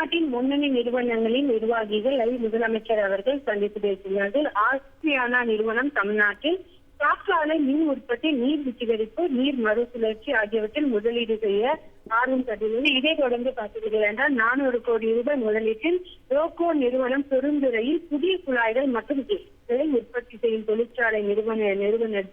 தமிழ்நாட்டின் முன்னணி நிறுவனங்களின் நிர்வாகிகளை முதலமைச்சர் அவர்கள் சந்தித்து பேசினார்கள். ஆஸ்திரியானா நிறுவனம் தமிழ்நாட்டில் காற்றாலை மின் உற்பத்தி நீர் சுத்திகரிப்பு நீர் மறுசுழற்சி ஆகியவற்றில் முதலீடு செய்ய ஆர்வம் கட்டியுள்ளது. இதை தொடர்ந்து பார்த்தீர்கள் என்றால் நானூறு கோடி ரூபாய் முதலீட்டில் ரோகோ நிறுவனம் பெருந்துறையில் புதிய குழாய்கள் மற்றும் உற்பத்தி செய்யும் தொழிற்சாலை நிறுவன நிறுவனர்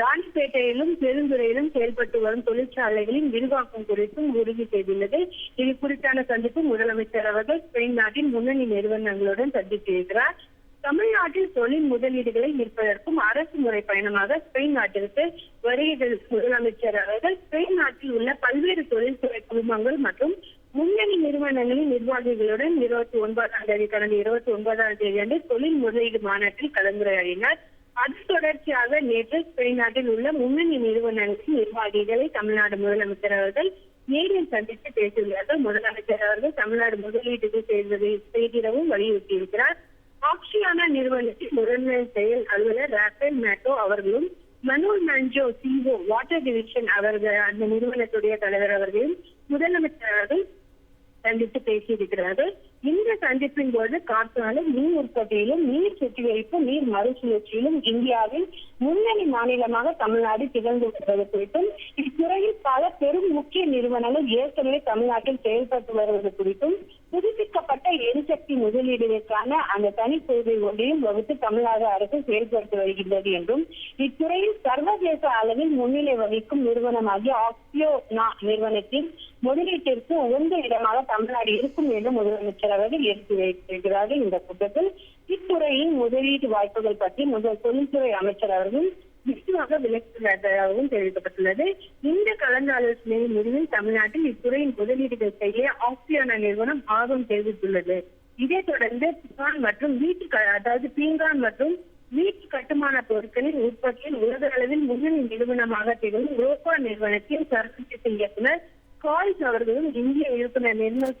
ராணிப்பேட்டையிலும் பெருந்துறையிலும் செயல்பட்டு வரும் தொழிற்சாலைகளின் விரிவாக்கம் குறித்தும் உறுதி செய்துள்ளது. இது குறித்தான சந்திப்பு முதலமைச்சர் அவர்கள் ஸ்பெயின் நாட்டின் முன்னணி நிறுவனங்களுடன் சந்தித்திருக்கிறார் தமிழ்நாட்டில் தொழில் முதலீடுகளை ஈர்ப்பதற்கும் அரசு முறை பயணமாக ஸ்பெயின் நாட்டிற்கு வருகைகள் முதலமைச்சர் அவர்கள் ஸ்பெயின் நாட்டில் உள்ள பல்வேறு தொழில்துறை குழுமங்கள் மற்றும் முன்னணி நிறுவனங்களின் நிர்வாகிகளுடன் இருபத்தி ஒன்பதாம் தேதி கடந்த இருபத்தி ஒன்பதாம் தேதி அன்று தொழில் முதலீடு மாநாட்டில் கலந்துரையாடினார். அது தொடர்ச்சியாக நேற்று ஸ்பெயின் நாட்டில் உள்ள முன்னணி நிறுவனங்களின் நிர்வாகிகளை தமிழ்நாடு முதலமைச்சர் அவர்கள் நேரில் சந்தித்து பேசியுள்ளார்கள். முதலமைச்சர் அவர்கள் தமிழ்நாடு முதலீட்டுக்கு செய்வதை செய்திடவும் வலியுறுத்தியிருக்கிறார். ஆக்ஷியானா நிறுவனத்தின் முதன்மை செயல் அலுவலர் ரஃபேல் மேட்டோ அவர்களும் மனோல் மஞ்சோ சிஓ வாட்டர் டிவிஷன் அவர்கள் அந்த நிறுவனத்துடைய தலைவர் அவர்களையும் முதலமைச்சர் அவர்கள் சந்தித்து பேசியிருக்கிறார்கள். இந்த சந்திப்பின் போது காற்றாலும் நீர் உற்பத்தியிலும் நீர் சுத்திகரிப்பு நீர் மறுசுழற்சியிலும் இந்தியாவில் முன்னணி மாநிலமாக தமிழ்நாடு திகழ்ந்து வருவது குறித்தும் இத்துறையில் பல பெரும் முக்கிய நிறுவனங்கள் ஏற்கனவே தமிழ்நாட்டில் செயல்பட்டு வருவது குறித்தும் புதுப்பிக்கப்பட்ட எரிசக்தி முதலீடுகளுக்கான அந்த தனிக்குழுவை ஒன்றையும் வகுத்து தமிழ்நாடு அரசு செயல்படுத்தி வருகின்றது என்றும் இத்துறையில் சர்வதேச அளவில் முன்னிலை வகிக்கும் நிறுவனமாகிய ஆக்சியோ நிறுவனத்தின் முதலீட்டிற்கு உகந்த இடமாக தமிழ்நாடு இருக்கும் என்று முதலமைச்சர் அவர்கள் எடுத்து வைத்திருக்கிறார்கள் இந்த கூட்டத்தில். இத்துறையின் முதலீட்டு வாய்ப்புகள் பற்றி முதல் தொழில்துறை அமைச்சர் அவர்கள் விரிவாக விளக்குவதாகவும் தெரிவிக்கப்பட்டுள்ளது. இந்த கலந்தாலோசனையின் முடிவில் தமிழ்நாட்டில் இத்துறையின் முதலீடுகள் செய்ய ஆக்சியான நிறுவனம் ஆர்வம் தெரிவித்துள்ளது. இதைத் தொடர்ந்து பீங்கான் மற்றும் வீட்டு க- அதாவது பீங்கான் மற்றும் வீட்டு கட்டுமான பொருட்களின் உற்பத்தியில் உலக அளவில் முன்னணி நிறுவனமாக திகழும் ரோபா நிறுவனத்தின் சரக்கு இயக்குனர் கால்ஸ் அவர்களும் இந்திய இயக்குனர் நிர்மல்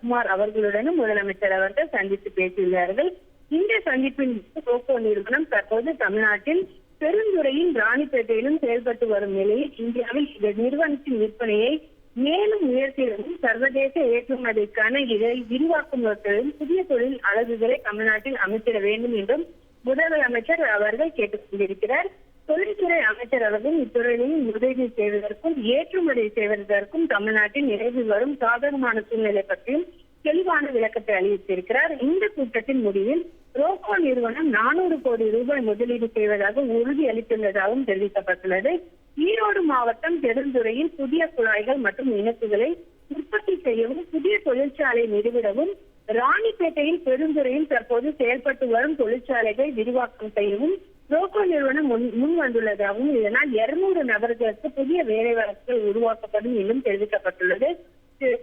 குமார் அவர்களுடனும் முதலமைச்சர் அவர்கள் சந்தித்து பேசியுள்ளார்கள். இந்த சந்திப்பின் போக்கோ நிறுவனம் தற்போது தமிழ்நாட்டில் பெருந்துறையின் ராணிப்பேட்டையிலும் செயல்பட்டு வரும் நிலையில் இந்தியாவில் இந்த நிறுவனத்தின் விற்பனையை மேலும் உயர்த்திடவும் சர்வதேச ஏற்றுமதிக்கான இதை விரிவாக்கும் நோக்கிலும் புதிய தொழில் அலகுகளை தமிழ்நாட்டில் அமைத்திட வேண்டும் என்றும் முதலமைச்சர் அவர்கள் கேட்டுக் கொண்டிருக்கிறார் தொழில்துறை அமைச்சர் அளவில் இத்துறையில் முதலீடு செய்வதற்கும் ஏற்றுமதி செய்வதற்கும் தமிழ்நாட்டில் நிறைவு வரும் சாதகமான சூழ்நிலை பற்றியும் தெளிவான விளக்கத்தை அளித்திருக்கிறார். இந்த கூட்டத்தின் முடிவில் ரோகோ நிறுவனம் நானூறு கோடி ரூபாய் முதலீடு செய்வதாக உறுதி அளித்துள்ளதாகவும் தெரிவிக்கப்பட்டுள்ளது. ஈரோடு மாவட்டம் பெருந்துறையில் புதிய குழாய்கள் மற்றும் இணைப்புகளை உற்பத்தி செய்யவும் புதிய தொழிற்சாலை நிறுவிடவும் ராணிப்பேட்டையில் பெருந்துறையில் தற்போது செயல்பட்டு வரும் தொழிற்சாலைகளை விரிவாக்கம் செய்யவும் ரோக்கோ நிறுவனம் முன் முன் வந்துள்ளதாகவும் இதனால் இருநூறு நபர்களுக்கு புதிய வேலைவாய்ப்புகள் உருவாக்கப்படும் என்றும் தெரிவிக்கப்பட்டுள்ளது.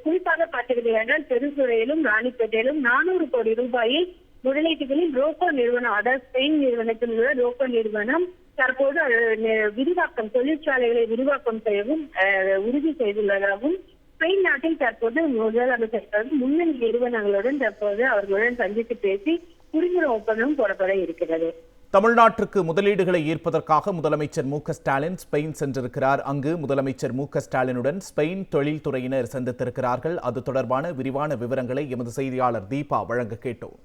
குறிப்பாக பார்த்தீர்கள் என்றால் பெருந்துறையிலும் ராணிப்பேட்டையிலும் நானூறு கோடி ரூபாயில் முதலீட்டுகளில் ரோக்கோ நிறுவனம் அதாவது ஸ்பெயின் நிறுவனத்தில் உள்ள ரோக்கோ நிறுவனம் தற்போது விரிவாக்கம் தொழிற்சாலைகளை விரிவாக்கம் செய்யவும் உறுதி செய்துள்ளதாகவும் ஸ்பெயின் நாட்டில் தற்போது முதலமைச்சர் முன்னணி நிறுவனங்களுடன் தற்போது அவர்களுடன் சந்தித்து பேசி புரிந்துணர்வு ஒப்பந்தம் போடப்பட இருக்கிறது. தமிழ்நாட்டிற்கு முதலீடுகளை ஈர்ப்பதற்காக முதலமைச்சர் மு ஸ்டாலின் ஸ்பெயின் சென்றிருக்கிறார். அங்கு முதலமைச்சர் மு ஸ்டாலினுடன் ஸ்பெயின் தொழில்துறையினர் சந்தித்திருக்கிறார்கள். அது தொடர்பான விரிவான விவரங்களை எமது செய்தியாளர் தீபா வழங்க கேட்டோம்.